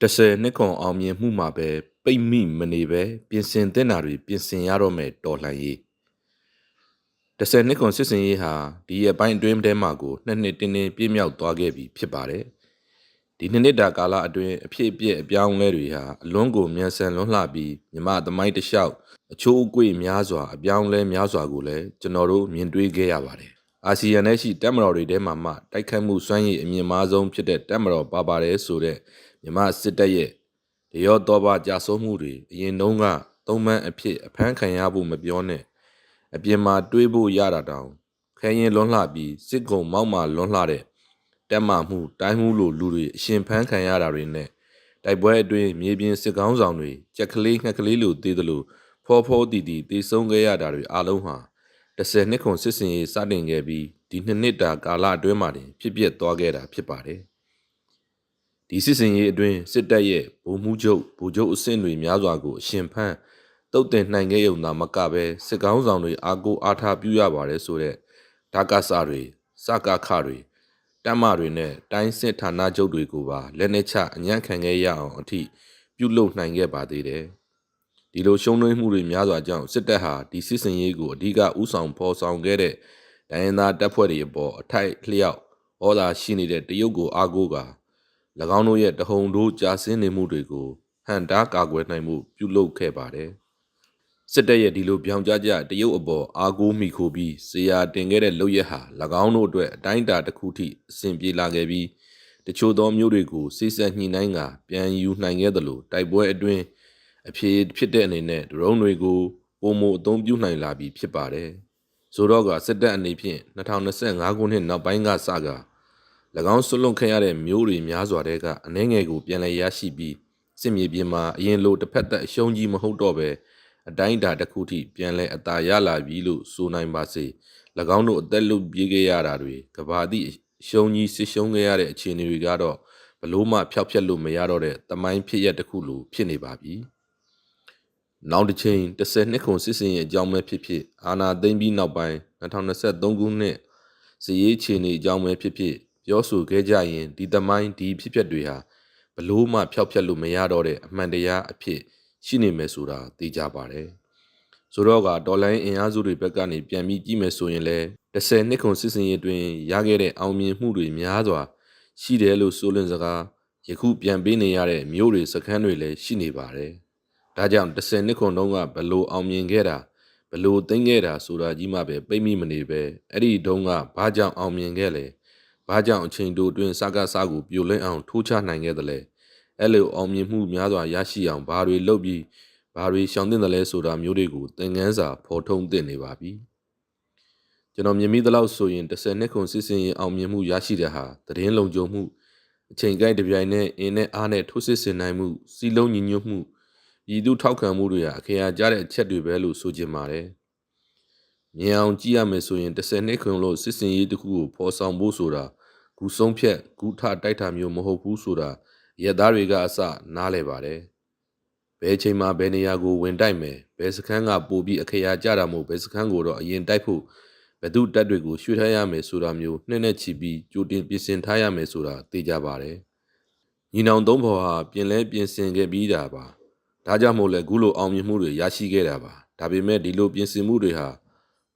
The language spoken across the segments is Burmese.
10နှစ်ခွန်အောင်မြင်မှုမှာပဲပိတ်မိမနေပဲပြင်ဆင်တဲ့နာတွေပြင်ဆင်ရတော့မယ်တော်လှန်ရေး10နှစ်ခွန်စစ်စင်ရေးဟာဒီအပိုင်းအတွင်းထဲမှာကိုနှစ်နှစ်တင်းတင်းပြည့်မြောက်သွားခဲ့ပြီဖြစ်ပါတယ်ဒီနှစ်နှစ်တာကာလအတွင်းအဖြစ်အပျက်အပြောင်းအလဲတွေဟာအလွန်ကိုမြန်ဆန်လွန်းလှပြီးမြမသမိုင်းတစ်လျှောက်အချိုးအကွေ့များစွာအပြောင်းအလဲများစွာကိုလည်းကျွန်တော်တို့မြင်တွေ့ခဲ့ရပါတယ် အာဆီယံနဲ့ရှိတက်မတော်တွေထဲမှာမှတိုက်ခတ်မှုစွမ်းရည်အမြင့်မားဆုံးဖြစ်တဲ့တက်မတော်ပါပါတယ်ဆိုတဲ့မြမစစ်တပ်ရဲ့တရောတော့ပါကြာဆုံးမှုတွေအရင်တုန်းကသုံးပန်းအဖြစ်အဖမ်းခံရဖို့မပြောနဲ့အပြင်မှာတွေးဖို့ရတာတောင်ခဲရင်လွန်းလှပြီးစစ်ကုံမောက်မာလွန်းလှတဲ့တက်မှမှုတိုင်းမှုလိုလူတွေအရှင်ဖမ်းခံရတာတွေနဲ့တိုက်ပွဲအတွင်းမြေပြင်စစ်ကောင်းဆောင်တွေကြက်ကလေးငှက်ကလေးလိုသေးသလိုဖောဖောတီတီတေဆုံးခဲ့ရတာတွေအလုံးဟာ 10နှစ်ခွန်စစ်စင်ရေးစတင်ခဲ့ပြီးဒီနှစ်နှစ်တာကာလအတွင်းမှာတင်ဖြစ်ပျက်သွားခဲ့တာဖြစ်ပါတယ်။ဒီစစ်စင်ရေးအတွင်းစစ်တပ်ရဲ့ဗိုလ်မှူးချုပ်ဗိုလ်ချုပ်အဆင့်တွေများစွာကိုအရှင်ဖမ်းတုတ်တင်နိုင်ခဲ့ရုံသာမကပဲစစ်ကောင်းဆောင်တွေအာကိုအားထားပြုရပါတယ်ဆိုတဲ့ဓာကဆာတွေစကားခတွေတမ္မာတွေနဲ့တိုင်းစစ်ဌာနချုပ်တွေကိုပါလက်နှချအညံ့ခံခဲ့ရအောင်အထိပြုလုပ်နိုင်ခဲ့ပါသေးတယ်။ ဒီလိုရှုံးနှွေးမှုတွေများစွာကြောင့်စစ်တပ်ဟာဒီစစ်စင်ရေးကိုအဓိကဥဆောင်ဖော်ဆောင်ခဲ့တဲ့ဒိုင်းသားတပ်ဖွဲ့တွေအပေါ်အထိုက်လျောက်ဩသာရှိနေတဲ့တရုတ်ကိုအားကိုးက၎င်းတို့ရဲ့တဟုန်တို့ကြာဆင်းနေမှုတွေကိုဟန်တာကာကွယ်နိုင်မှုပြုလုပ်ခဲ့ပါတယ်။စစ်တပ်ရဲ့ဒီလိုပြောင်ကြားကြတရုတ်အပေါ်အားကိုးမိခိုပြီးဇေယျတင်ခဲ့တဲ့လုပ်ရက်ဟာ၎င်းတို့အတွက်အတိုင်းအတာတစ်ခုထိအဆင်ပြေလာခဲ့ပြီးတချို့သောမျိုးတွေကိုစိစက်ညှိနှိုင်းကပြန်ယူနိုင်ခဲ့သလိုတိုက်ပွဲအတွင်း အဖြေဖြစ်တဲ့အနေနဲ့ဒရုန်းတွေကိုပုံမအသုံးပြုနိုင်လာပြီဖြစ်ပါတယ်။ဆိုတော့ကစစ်တပ်အနေဖြင့်2025ခုနှစ်နောက်ပိုင်းကစက၎င်းဆွလွန်ခဲ့ရတဲ့မျိုးတွေများစွာတဲ့ကအနှဲငယ်ကိုပြန်လည်ရရှိပြီးစစ်မြေပြင်မှာအရင်လိုတစ်ဖက်သက်အရှုံးကြီးမဟုတ်တော့ပဲအတိုင်းအတာတစ်ခုထိပြန်လည်အသာရလာပြီလို့ဆိုနိုင်ပါစေ၎င်းတို့အသက်လုပြေးခဲ့ရတာတွေကဘာသည့်ရှုံးကြီးစစ်ရှုံးခဲ့ရတဲ့အခြေအနေတွေကတော့ဘလို့မှဖျောက်ဖျက်လို့မရတော့တဲ့တမိုင်းဖြစ်ရတစ်ခုလိုဖြစ်နေပါပြီ နောက်တစ်ချိန်10နှစ်ခုစစ်စင်ရဲ့အကြောင်းပဲဖြစ်ဖြစ်အာနာသိမ့်ပြီးနောက်ပိုင်း2023ခုနှစ်စည်ရေးခြေနေအကြောင်းပဲဖြစ်ဖြစ်ပြောဆိုခဲ့ကြရင်ဒီသမိုင်းဒီဖြစ်ပျက်တွေဟာဘလို့မှဖျောက်ဖျက်လို့မရတော့တဲ့အမှန်တရားအဖြစ်ရှိနေမယ်ဆိုတာသိကြပါတယ်။ဆိုတော့ကဒေါ်လာအင်အားစုတွေဘက်ကနေပြန်ပြီးကြည့်မယ်ဆိုရင်လည်း10နှစ်ခုစစ်စင်ရေးတွင်ရခဲ့တဲ့အောင်မြင်မှုတွေများစွာရှိတယ်လို့ဆိုလင်စကားယခုပြန်ပေးနေရတဲ့မျိုးတွေစခန်းတွေလည်းရှိနေပါတယ်။ ဒါကြောင့်10နှစ်ခုတုန်းကဘလို့အောင်မြင်ခဲ့တာဘလို့သိမ့်ခဲ့တာဆိုတာကြီးမှပဲပိတ်မိမနေပဲအဲ့ဒီတုန်းကဘာကြောင့်အောင်မြင်ခဲ့လဲ။ဘာကြောင့်အချိန်တိုအတွင်းစကားစားကိုပြိုလဲအောင်ထိုးချနိုင်ခဲ့သလဲ။အဲ့လိုအောင်မြင်မှုများစွာရရှိအောင်ဘာတွေလုပ်ပြီးဘာတွေရှောင်သင့်တယ်လဲဆိုတာမျိုးတွေကိုသင်ခန်းစာဖော်ထုတ်သင့်နေပါပြီ။ကျွန်တော်မြင်မိသလောက်ဆိုရင်10နှစ်ခုစစ်စင်ရင်အောင်မြင်မှုရရှိတဲ့ဟာသတင်းလုံခြုံမှုအချိန်ကိုက်တပြိုင်နက်အင်းနဲ့အားနဲ့ထိုးစစ်ဆင်နိုင်မှုစီလုံးညီညွတ်မှု ရည်သူထောက်ခံမှုတွေဟာအခရာကြတဲ့အချက်တွေပဲလို့ဆိုချင်ပါတယ်။မြင်အောင်ကြည့်ရမယ်ဆိုရင်10နှစ်ခုလို့စစ်စင်ရေးတစ်ခုကိုဖော်ဆောင်ဖို့ဆိုတာဂူဆုံးဖြတ်ဂူထတိုက်တာမျိုးမဟုတ်ဘူးဆိုတာရက်သားတွေကအစနားလဲပါတယ်။ဘယ်ချိန်မှာဘယ်နေရာကိုဝင်တိုက်မယ်ဘယ်စခန်းကပို့ပြီးအခရာကြတာမို့ဘယ်စခန်းကိုတော့အရင်တိုက်ဖို့ဘယ်သူတက်တွေကိုရွှေ့ထားရမယ်ဆိုတာမျိုးနှစ်နဲ့ချီပြီးကြိုတင်ပြင်ဆင်ထားရမယ်ဆိုတာသိကြပါတယ်။ညီနောင်သုံးဖော်ဟာပြင်လဲပြင်ဆင်ခဲ့ပြီးတာပါ။ ဒါကြောင့်မို့လဲခုလိုအောင်မြင်မှုတွေရရှိခဲ့တာပါ။ဒါပေမဲ့ဒီလိုပြင်ဆင်မှုတွေဟာ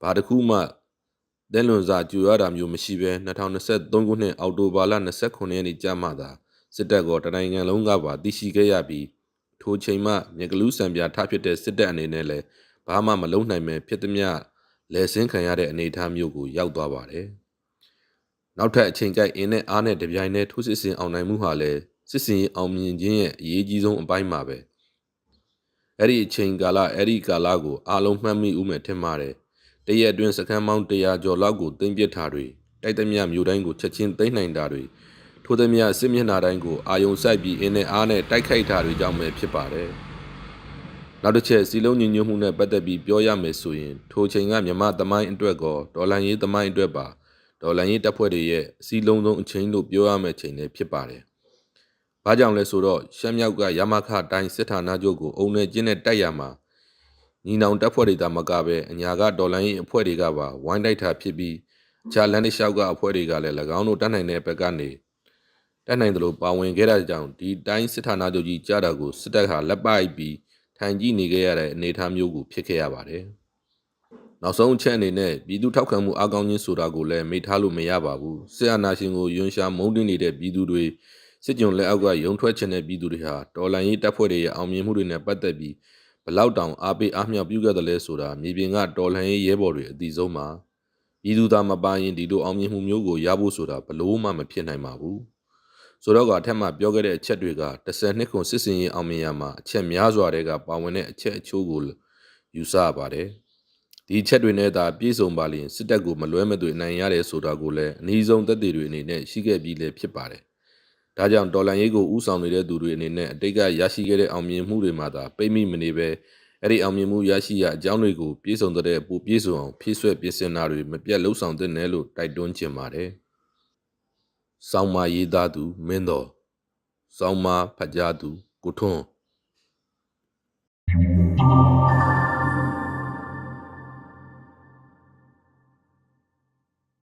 ဘာတစ်ခုမှတဲ့လွန်စာကြူရတာမျိုးမရှိဘဲ2023ခုနှစ်အောက်တိုဘာလ29ရက်နေ့ကြာမှသာစစ်တပ်ကတနိုင်ငံလုံးကပါသိရှိခဲ့ရပြီးထိုချိန်မှမြကလူးစံပြထဖြစ်တဲ့စစ်တပ်အနေနဲ့လည်းဘာမှမလုပ်နိုင်ပဲဖြစ်သည်မြလဲဆင်းခံရတဲ့အနေအထားမျိုးကိုရောက်သွားပါတယ်။နောက်ထပ်အချိန်ကြိုက်အင်းနဲ့အားနဲ့တပြိုင်တည်းထိုးစစ်ဆင်အောင်နိုင်မှုဟာလည်းစစ်စင်အောင်မြင်ခြင်းရဲ့အရေးကြီးဆုံးအပိုင်းပါပဲ။ အဲ့ဒီအချိန်ကာလအဲ့ဒီကာလကိုအားလုံးမှတ်မိဦးမယ်ထင်ပါတယ်။တရက်အတွင်းစကမ်းမောင်း100ကျော်လောက်ကိုတင်ပစ်ထားတွေတိုက်သမျှမျိုးတိုင်းကိုချက်ချင်းသိမ်းနိုင်တာတွေထိုသမျှစစ်မျက်နှာတိုင်းကိုအာယုံဆိုင်ပြီးအင်းနဲ့အားနဲ့တိုက်ခိုက်တာတွေကြောင့်ပဲဖြစ်ပါတယ်။နောက်တစ်ချက်စီလုံးညီညွတ်မှုနဲ့ပတ်သက်ပြီးပြောရမယ်ဆိုရင်ထိုချိန်ကမြမသမိုင်းအတွက်ကောဒေါ်လာရေးသမိုင်းအတွက်ပါဒေါ်လာရေးတပ်ဖွဲ့တွေရဲ့အစည်းလုံးဆုံးအချိန်လို့ပြောရမယ့်ချိန်လည်းဖြစ်ပါတယ်။ ဘာကြောင့်လဲဆိုတော့ရှမ်းမြောက်ကရမခတိုင်းစစ်ဌာနချုပ်ကိုအုံနဲ့ကျင်းနဲ့တိုက်ရမှာညီနောင်တပ်ဖွဲ့တွေသာမကပဲအညာကဒေါ်လာရေးအဖွဲ့တွေကပါဝိုင်းတိုက်တာဖြစ်ပြီးအခြားလန်ဒလျှောက်ကအဖွဲ့တွေကလည်း၎င်းတို့တတ်နိုင်တဲ့ဘက်ကနေတတ်နိုင်သလိုပါဝင်ခဲ့တဲ့ကြောင့်ဒီတိုင်းစစ်ဌာနချုပ်ကြီးကြားတာကိုစစ်တပ်ဟာလက်ပိုက်ပြီးထိုင်ကြည့်နေခဲ့ရတဲ့အနေအထားမျိုးကိုဖြစ်ခဲ့ရပါတယ်။နောက်ဆုံးအချက်အနေနဲ့ပြည်သူထောက်ခံမှုအကောင်းကြီးဆိုတာကိုလည်းမေ့ထားလို့မရပါဘူး။စစ်အာဏာရှင်ကိုယွန်ရှာမုန်းတင်နေတဲ့ပြည်သူတွေ စစ်ကြုံလက်အောက်ကယုံထွက်ချင်တဲ့ပြည်သူတွေဟာတော်လန်ရေးတပ်ဖွဲ့တွေရဲ့အောင်မြင်မှုတွေနဲ့ပတ်သက်ပြီးဘလောက်တောင်အားပေးအားမြောက်ပြုခဲ့တယ်လဲဆိုတာမြေပြင်ကတော်လန်ရေးရဲဘော်တွေအသိဆုံးပါ။ပြည်သူသားမပါရင်ဒီလိုအောင်မြင်မှုမျိုးကိုရဖို့ဆိုတာဘလို့မှမဖြစ်နိုင်ပါဘူး။ဆိုတော့ကအထက်မှာပြောခဲ့တဲ့အချက်တွေက12နှစ်ခွန်စစ်စင်ရေးအောင်မြင်ရမှာအချက်များစွာတွေကပါဝင်တဲ့အချက်အချို့ကိုယူဆရပါတယ်။ဒီချက်တွေနဲ့သာပြည့်စုံပါလျင်စစ်တပ်ကိုမလွဲမသွေအနိုင်ရတယ်ဆိုတာကိုလည်းအနည်းဆုံးသက်သေတွေအနေနဲ့ရှိခဲ့ပြီးလည်းဖြစ်ပါတယ်။ ဒါကြောင့်တော်လန်ရေးကိုဥဆောင်နေတဲ့သူတွေအနေနဲ့အတိတ်ကရရှိခဲ့တဲ့အောင်မြင်မှုတွေမှာသာပိတ်မိမနေပဲအဲ့ဒီအောင်မြင်မှုရရှိရအကြောင်းတွေကိုပြည့်စုံတဲ့ပူပြည့်စုံအောင်ဖြည့်ဆွက်ပြင်ဆင်တာတွေမပြတ်လှုပ်ဆောင်တဲ့နယ်လို့တိုက်တွန်းချင်ပါတယ်။ဆောင်းမရေးသားသူမင်းတော်ဆောင်းမဖတ်ကြားသူကိုထွန်း